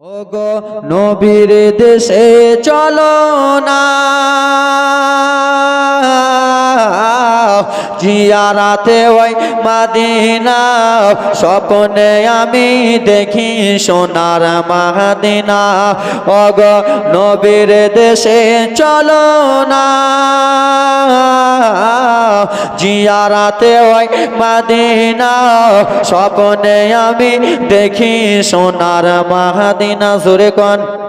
ওগো নবীর দেশে চলো না। জিয়ারাতে ওই মাদিনা, স্বপ্নে আমি দেখি সোনার মাদিনা। অগ নবীর দেশে চলো না। জিয়ারাতে ওই মাদিনা, স্বপ্নে আমি দেখি সোনার মাহাদিনা সুরে কন।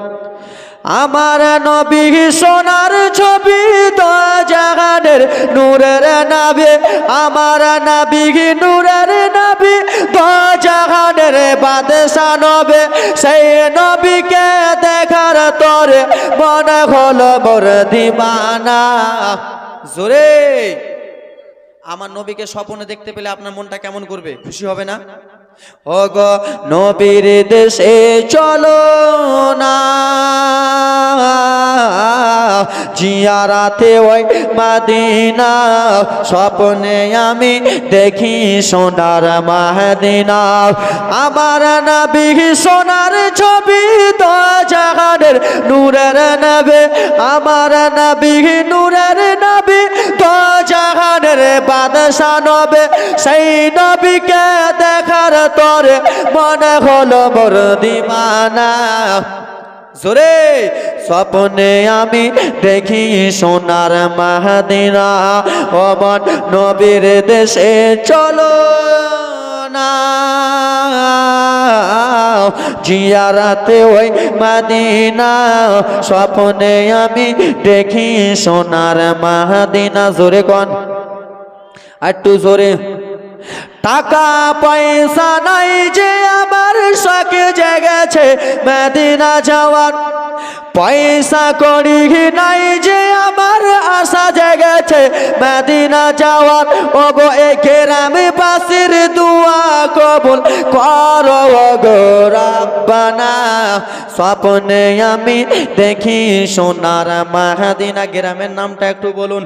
আমার নবী সোনার ছবি তো জাগানের নূরের নাবি আমার নবী নূরের নাবি তো জাগানের বাদশা নবে, সেই নবীকে দেখার তোরে মনে হলো মোর দিবানা। জোরে! আমার নবীকে স্বপ্নে দেখতে পেলে আপনার মনটা কেমন করবে? খুশি হবে না? ও গো নবীর দেশে চলো না। জিয়ারাতে ওই মাদিনা, স্বপ্নে আমি দেখি সোনার মাহদিনা। আমার নবী সোনার ছবি তো জাগানের নূরের নবে, আমার নবী নূরের নবী তো জাহানের বাদশা নবে। সেই নবীকে দেখার তোরে মনে হলো মোর দিমানা। জোরে। স্বপ্নে আমি দেখি সোনার মাহাদিনা মন নবীর দেশে চলো না। জিয়ারাতে ওই মাদিনা, স্বপ্নে আমি দেখি সোনার মাহাদিনা। জোরে কন। একটু জোরে। টাকা পয়সা নাই যে আমার শখ জেগেছে মেদিনা যাওয়ার। পয়সা করি নাই যে আমার আশা জেগেছে মেদিনা যাওয়ার। ও গো এ গ্রামে বাসির দুয়া কবুল করো গো রাব্বানা। স্বপ্নে আমি দেখি সোনার মাহাদিনা গ্রামের নামটা একটু বলুন।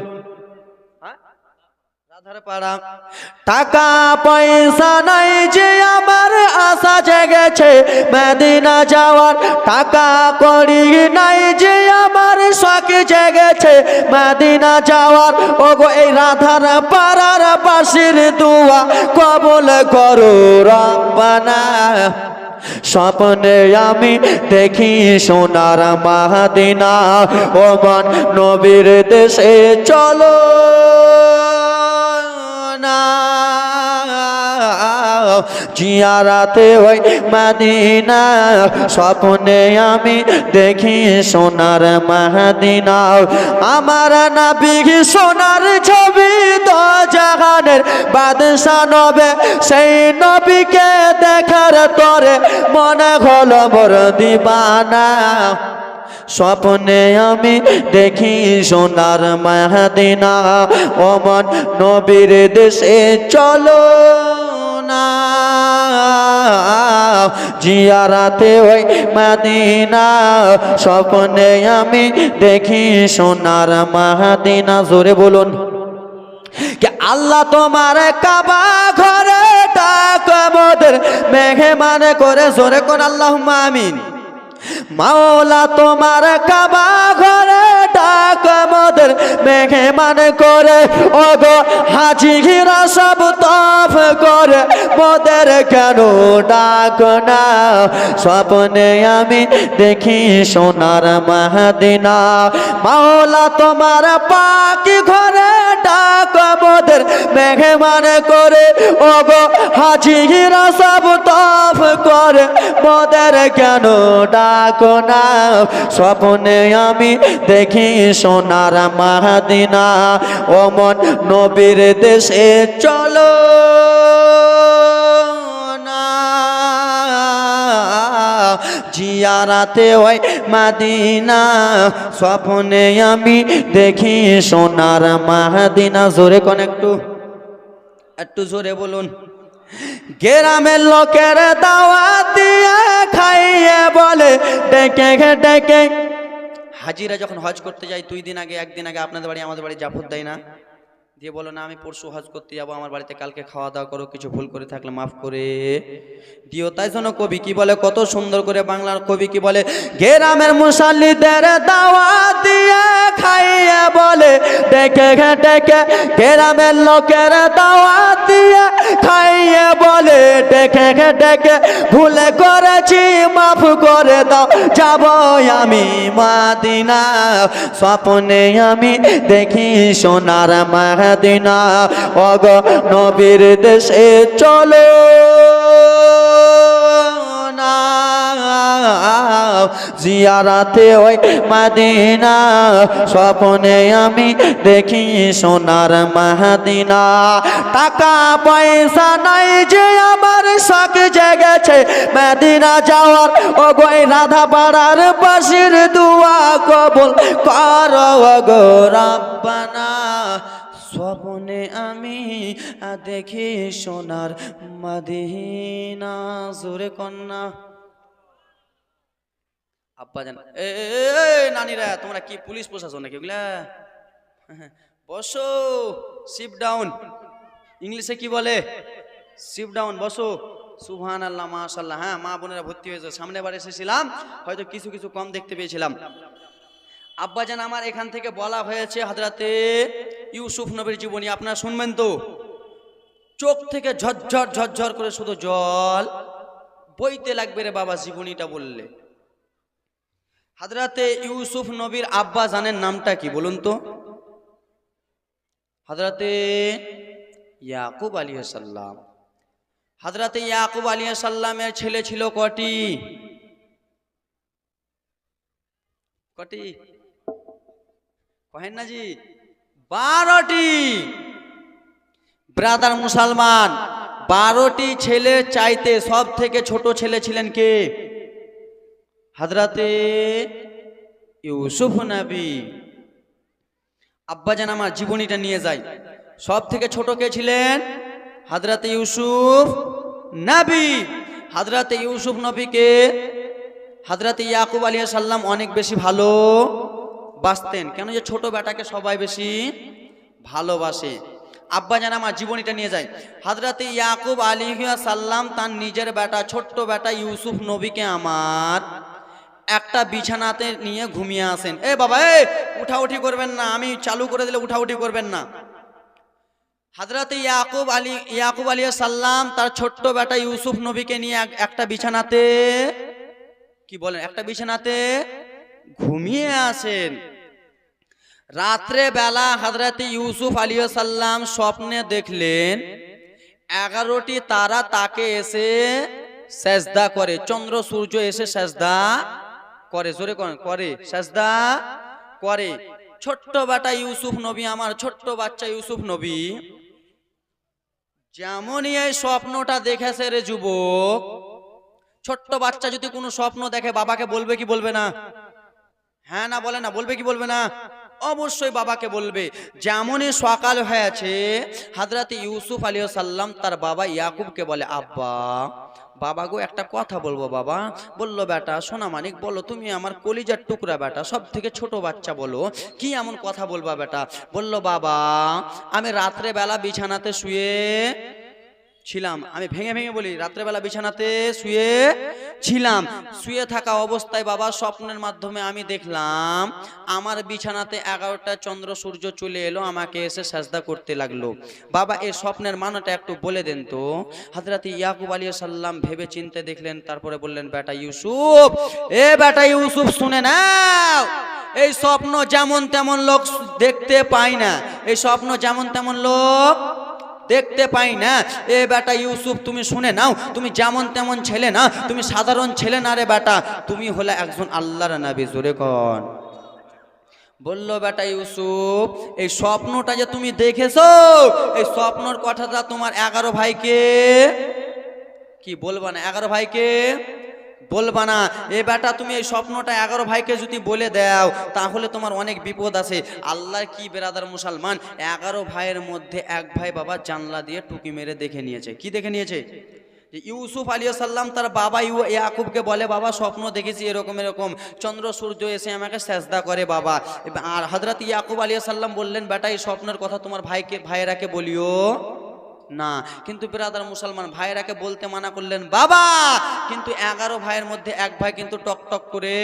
টাকা পয়সা নাই যে আমার আশা জেগেছে। মেদিনা যাওয়ার টাকা করি নাই যে আমার শখ জেগেছে। মেদিনা যাওয়ার ও গো এই রাধার পাড়ার পাশের দুয়া কবল করো রব্বানা। স্বপ্নে আমি দেখি সোনার মাহাদিনা। ও মন নবীর দেশে চলো। জিয়ারাতে ওই মাদিনা স্বপ্নে আমি দেখি সোনার মাহাদিনা আমার নাবি সোনার ছবি তো জাগানের বাদশা নবে। সেই নবীকে দেখার তরে মনে হলো মোর দিবানা। স্বপ্নে আমি দেখি সোনার মাহাদিনা অমন নবীর দেশে চলো না। জিয়ারাতে ওই মাদিনা, স্বপ্নে আমি দেখি সোনার মাহাদিনা। জোরে বলুন। কে আল্লাহ তোমার কাবা ঘরে ডাক মোদের মেঘে মানে করে, জোরে কোন আল্লাহ আমিন। মাওলা তোমার কাবা ঘরে ডাক মেঘে মানে করে। ও গো হাজি ঘিরা সব তফ করে মোদের কেন ডাক না স্বপ্নে আমি দেখি সোনার মাহাদিনা। মাওলা তোমার পাকি ঘরে ডাক মোদের মেঘে মানে করে অব গো হাজি ঘিরা সব তফ করে। মোদের কেন ডাকো না? স্বপ্নে আমি দেখি সোনার মাহাদিনা। ও মন নবীর দেশে চলো। জিয়ারাতে ওই মাদিনা, স্বপ্নে আমি দেখি সোনার মাহাদিনা। জোরে কোন একটু একটু জোরে বলুন। গ্রামের লোকের দাওয়া দিয়ে খাইয়ে বলে, ডেকে ডেকে। হাজিরা যখন হজ করতে যায়, দুই দিন আগে, একদিন আগে আপনাদের বাড়ি, আমাদের বাড়ি জাফর দেয় না। দিয়ে বলো না, আমি পরশু হজ করতে যাব, আমার বাড়িতে কালকে খাওয়া দাওয়া করো, কিছু ভুল করে থাকলে মাফ করে। দিও তাই জন্য কবি কি বলে, কত সুন্দর করে বাংলার কবি কি বলে, গেরামের মুসাল্লিদের দাওয়া দিয়ে খাইয়ে বলে, ডেকে ডেকে গেরামের লোকের দাওয়া দিয়ে খাইয়ে বলে, ডেকে ডেকে ভুলে করেছি, মাফ করে দাও, যাব আমি মাদিনা, স্বপ্নে আমি দেখি সোনার মাদিনা অগ নবীর দেশে চলো জিয়ারাতে ওই মাদিনা, স্বপ্নে আমি দেখি সোনার মাহাদিনা টাকা পয়সা নাই যে আমার শখ জেগেছে মাদিনা যাওয়ার। ও গই রাধা পাড়ার বাসির দুয়া কবুল কর গো রাব্বানা। স্বপ্নে আমি দেখি সোনার মাদিনা, জোরে কন্যা। আব্বা জান এ নানিরা তোমরা কি পুলিশ প্রশাসন নাকি ওগুলা? বসো শিপ ডাউন ইংলিশে কি বলে? শিপ ডাউন বসো। সুহান আল্লাহ মাশাল্লাহ হ্যাঁ মা বোনেরা ভর্তি হয়েছে। সামনে বার এসেছিলাম, হয়তো কিছু কিছু কম দেখতে পেয়েছিলাম। আব্বাজান আমার এখান থেকে বলা হয়েছে হাজরাতে ইউসুফ নবীর জীবনী আপনারা শুনবেন তো? চোখ থেকে ঝরঝর ঝরঝর করে শুধু জল বইতে লাগবে রে বাবা জীবনীটা বললে। হাজরাতে ইউসুফ নবীর আব্বা জানেন নামটা কি বলুন তো? হাজরাতে ইয়াকুব আলী সাল্লাম। হাজরাতে ইয়াকুব আলী সাল্লামের ছেলে ছিল কটি? কটি? কহেন না জি। বারোটি। ব্রাদার মুসলমান, বারোটি ছেলে চাইতে সব থেকে ছোট ছেলে ছিলেন কে? হাজরাতে ইউসুফ নবী। আব্বাজান, আমার জীবনীটা নিয়ে যাই। সব থেকে ছোট কে ছিলেন? হাজরাতে ইউসুফ নবী। হাজরাতে ইউসুফ নবীকে হাজরাতে ইয়াকুব আলিয়া সাল্লাম অনেক বেশি ভালো। বাসতেন কেন যে ছোট বেটাকে সবাই বেশি ভালোবাসে। আব্বা জান আমার জীবনীটা নিয়ে যায়। হাজরাতে ইয়াকুব আলী সাল্লাম তার নিজের বেটা, ছোট্ট বেটা ইউসুফ নবীকে আমার একটা বিছানাতে নিয়ে ঘুমিয়ে আসেন। এ বাবা, এ, উঠাউঠি করবেন না, আমি চালু করে দিলে উঠাউঠি করবেন না। হাজরাতে ইয়াকুব আলী ইয়াকুব আলী সাল্লাম তার ছোট্ট বেটা ইউসুফ নবীকে নিয়ে একটা বিছানাতে, কি বলেন, একটা বিছানাতে ঘুমিয়ে আসেন। রাত্রে বেলা হাজরাতে ইউসুফ আলী সাল্লাম স্বপ্নে দেখলেন, এগারোটি তারা তাকে এসে সেজদা করে, চন্দ্র, সূর্য এসে সেজদা করে, জোরে করে, সেজদা করে। ছোট্ট বাটা ইউসুফ নবী, আমার ছোট্ট বাচ্চা ইউসুফ নবী, যেমনই এই স্বপ্নটা দেখেছে রে যুবক, ছোট্ট বাচ্চা যদি কোনো স্বপ্ন দেখে, বাবাকে বলবে কি বলবে না? হ্যাঁ না বলে না, বলবে কি বলবে না? অবশ্যই বাবাকে বলবে, যেমনই সকাল হয়েছে হাজরাতে ইউসুফ আলী সাল্লাম তার বাবা ইয়াকুবকে বলে, আব্বা, বাবা গো, একটা কথা বলব বাবা। বলল, বেটা সোনা মানিক, বলো, তুমি আমার কলিজার টুকরা, বেটা সব থেকে ছোট বাচ্চা বলো। কি এমন কথা বলবা, বেটা? বলল, বাবা, আমি রাত্রে বেলা বিছানাতে শুয়ে ছিলাম। আমি ভেঙে ভেঙে বলি রাত্রেবেলা বিছানাতে শুয়ে ছিলাম। শুয়ে থাকা অবস্থায় বাবা স্বপ্নের মাধ্যমে আমি দেখলাম আমার বিছানাতে এগারোটা চন্দ্র সূর্য চলে এলো আমাকে এসে সাজদা করতে লাগল। বাবা এই স্বপ্নের মানাটা একটু বলে দেন তো। হাজরাতে ইয়াকুব আলী সাল্লাম ভেবে চিনতে দেখলেন তারপরে বললেন বেটা ইউসুফ এ বেটা ইউসুফ শুনে নাও এই স্বপ্ন যেমন তেমন লোক দেখতে পায় না এই স্বপ্ন যেমন তেমন লোক দেখতে পাই না। এ বেটা ইউসুফ, তুমি শুনে নাও, তুমি যেমন তেমন ছেলে না, তুমি সাধারণ ছেলে না রে বেটা, তুমি হলে একজন আল্লাহর নাবি, জোরে কন। বলল, বেটা ইউসুফ, এই স্বপ্নটা যে তুমি দেখেছ, এই স্বপ্নর কথাটা তোমার এগারো ভাইকে, কি বলবা না, এগারো ভাইকে বলবা না, এ বেটা, তুমি এই স্বপ্নটা এগারো ভাইকে যদি বলে দাও, তাহলে তোমার অনেক বিপদ আছে। আল্লাহর কি বেরাদার মুসলমান? এগারো ভাইয়ের মধ্যে এক ভাই বাবা জানলা দিয়ে টুকি মেরে দেখে নিয়েছে। কি দেখে নিয়েছে? ইউসুফ আলী সাল্লাম তার বাবা ইউ ইয়াকুবকে বলে, বাবা, স্বপ্ন দেখেছি এরকম এরকম। চন্দ্র, সূর্য এসে আমাকে সেজদা করে, বাবা। আর হজরত ইয়াকুব আলী সাল্লাম বললেন, বেটা, এই স্বপ্নের কথা তোমার ভাইকে, ভাইয়েরাকে বলিও। না। কিন্তু বিরাদার মুসলমান ভাইরাকে বলতে মানা করলেন, বাবা, কিন্তু এগারো ভাইয়ের মধ্যে এক ভাই কিন্তু টক টক করে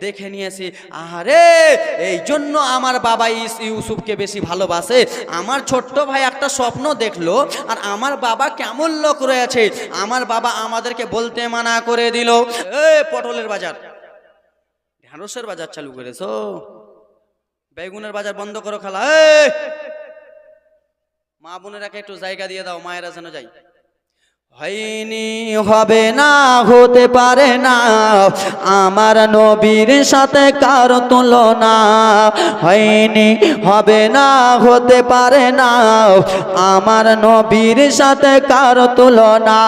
দেখে নিয়েছি। আরে এই জন্য আমার বাবা ইউসুফকে বেশি ভালোবাসে। আমার ছোট্ট ভাই একটা স্বপ্ন দেখল, আর আমার বাবা কেমন লোক রয়েছে। আমার বাবা আমাদেরকে বলতে মানা করে দিল, এ, পটলের বাজার। ঢ্যাঁড়সের বাজার চালু করেছ? বেগুনের বাজার বন্ধ করো খালা এই! মা বোনেরাকে একটু জায়গা দিয়ে দাও মায়েরা যেন যাই হয়নি, হবে না, হতে পারে না। আমার নবীর সাথে কার তুলনা? হয়নি, হবে না, হতে পারে না। আমার নবীর সাথে কার তুলনা?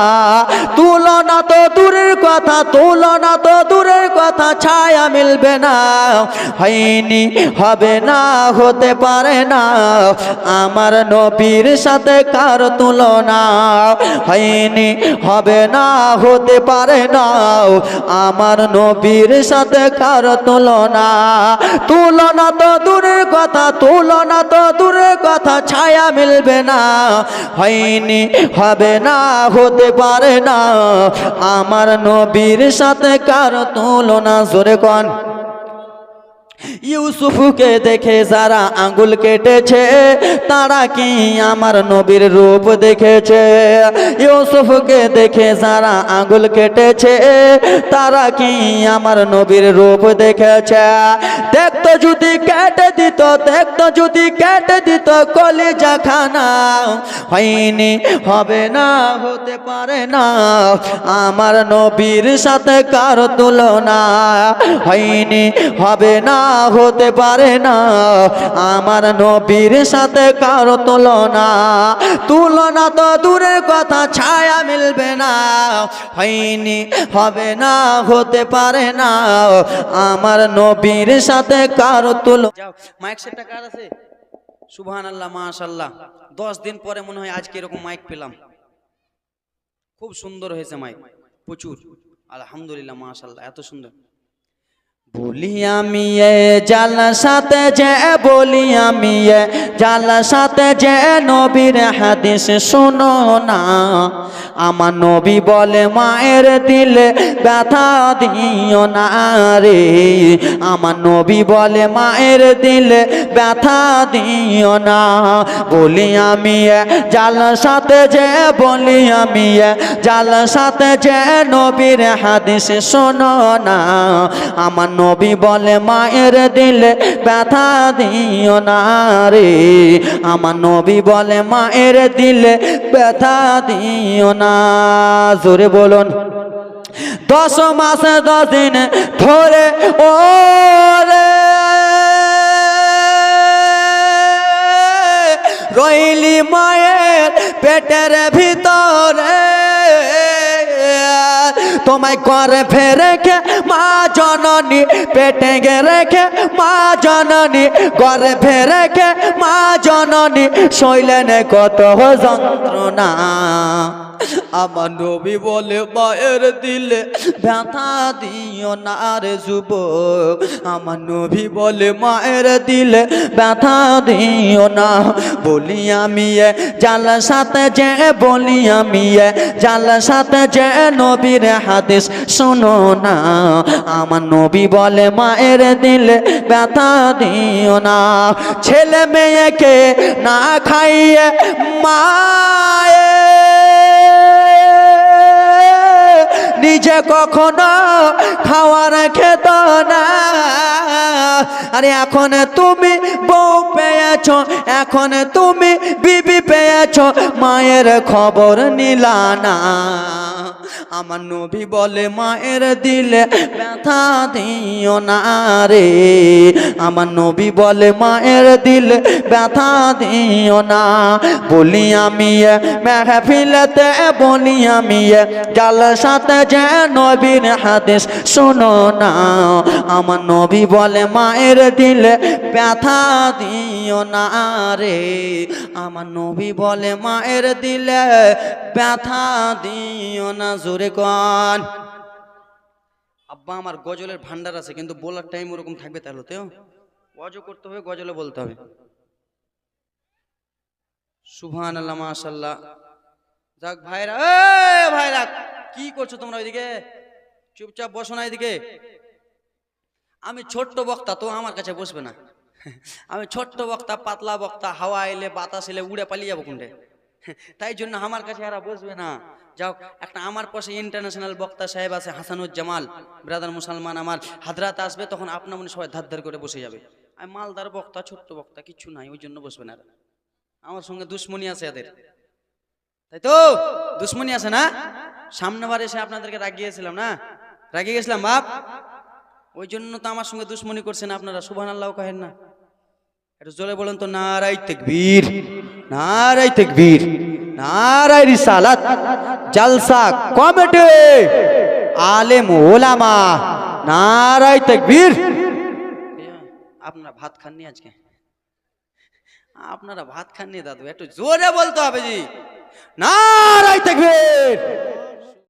তুলনা তো দূরের কথা, তুলনা তো দূরের কথা, ছায়া মিলবে না। হয়নি, হবে না, হতে পারে না। আমার নবীর সাথে কার তুলনা? হয়নি হবে না, হতে পারে না। আমার নবীর সাথে কার তুলনা। তুলনা তো দূরের কথা, তুলনা তো দূরের কথা, ছায়া মিলবে না। হয়নি, হবে না, হতে পারে না। আমার নবীর সাথে কার তুলনা, জোরে কন। ইউসুফকে দেখে যারা আঙ্গুল কেটেছে, তারা কি আমার নবীর রূপ দেখেছে? ইউসুফকে দেখে যারা আঙ্গুল কেটেছে, তারা কি আমার নবীর রূপ দেখেছে? দেখতো যদি কেটে দিত, দেখতো যদি কেটে দিত, কলিজা খানা হয়নি, হবে না, হতে পারে না। আমার নবীর সাথে কার তুলনা হয়নি, হবে না হতে পারে না। আমার নবীর সাথে কার তুলনা তুলনা তো দূরের কথা, ছায়া মিলবে না। হয়নি, হবে না, হতে পারে না। আমার নবীর সাথে কারও তুল যাও, মাইক সেটটা কার আছে? সুবহান আল্লাহ মাশাল্লাহ দশ দিন পরে মনে হয় আজকে এরকম মাইক পেলাম। খুব সুন্দর হয়েছে মাইক, প্রচুর। আলহামদুলিল্লাহ মাশাল্লাহ এত সুন্দর। বলি আমি এ জাল সাথে যে, বলি আমি এ জাল সাথে যে, নবীর হাদিস শোনো না। আমার নবী বলে, মায়ের দিলে ব্যথা দিও না রে। আমার নবী বলে, মায়ের দিলে ব্যথা দিও না। বলি আমি জাল সাথে যে, বলি আমি জাল সাথে যে, নবীর হাদিস শোনো না। আমার নবী বলে, মায়ের দিলে ব্যথা দিও না রে। আমার নবী বলে, মায়ের দিলে ব্যথা দিও না। জোরে বলুন। দশ মাসে দশ দিন ধরে, ও রইলি মায়ের পেটের ভিতরে। তোমায় করে ফেরেখে মা জননী পেটে গে রেখে মা জননী করে ফেরেখে মা জননী শৈলেন কত যন্ত্রণা। আমার নবী বলে মায়ের দিলে ব্যথা দিও না রে যুবক। আমার নবী বলে, মায়ের দিলে ব্যথা দিও না। বলি আমি জাল সাথে যে, বলি আমি জাল সাথে যে নবীর হাদিস শোনো না। আমার নবী বলে, মায়ের দিলে ব্যথা দিও না। ছেলে মেয়েকে না খাইয়ে মায়ে। নিজে কখনো খাওয়ার খেত না। আরে এখন তুমি বউ পেয়েছ, এখন তুমি বিবি পেয়েছ, মায়ের খবর নিলা না। আমার নবী বলে, মায়ের দিলে ব্যথা দিও না রে। আমার নবী বলে, মায়ের দিলে ব্যথা দিও না। বলি, আমি মেহফিলতে, বলি, আমি জাল সাথে যে নবীর হাদিস শোনো না। আমার নবী বলে, মায়ের দিলে ব্যথা দিও না রে। আমার নবী বলে, মায়ের দিলে ব্যথা দিও না। জোরে কন? আব্বা, আমার গজলের ভান্ডার আছে, কিন্তু বলার টাইম ওরকম থাকবে তাহলে তো। অজো করতে হবে গজলে বলতে হবে। সুবহান আল্লাহ মাশাল্লাহ যাক, ভাইরা ভাইরা, কি করছ তোমরা ওইদিকে? চুপচাপ বসো না এদিকে। আমি ছোট্ট বক্তা, তো আমার কাছে বসবে না। আমি ছোট্ট বক্তা, পাতলা বক্তা, হাওয়া এলে, বাতাস এলে, উড়ে পালিয়ে যাব কোনটে? তাই জন্য আমার কাছে এরা বসবে না। যাও, একটা আমার পাশে ইন্টারন্যাশনাল বক্তা সাহেব আছে, হাসানুজ্জামাল। ব্রাদার মুসলমান আমার। হাদরাতে আসবে, তখন আপনার মনে সবাই ধার করে বসে যাবে। আমি মালদার বক্তা, ছোট্ট বক্তা কিচ্ছু নাই, ওই জন্য বসবে না আমার সঙ্গে দুশ্মনী আছে এদের। তাই তো? দুশ্মনী আছে না? সামনেবার এসে আপনাদেরকে রাগিয়েছিলাম না? রাগিয়ে গেছিলাম, বাপ? ওই জন্য তো আমার সঙ্গে দুশ্মনী করছেন আপনারা। সুবহান আল্লাহ কহেন না। একটু জোরে বলেন তো নারাই তেকবীর। নারাই তেকবীর নারাই রিসালাত, জলসা কমিটি, আলেম ওলামা নারাই তেকবীর। আপনারা ভাত খাননি আজকে? আপনারা ভাত খাননি দাদু, একটু জোরে বলতে হবে জি। নারাই তেকবীর।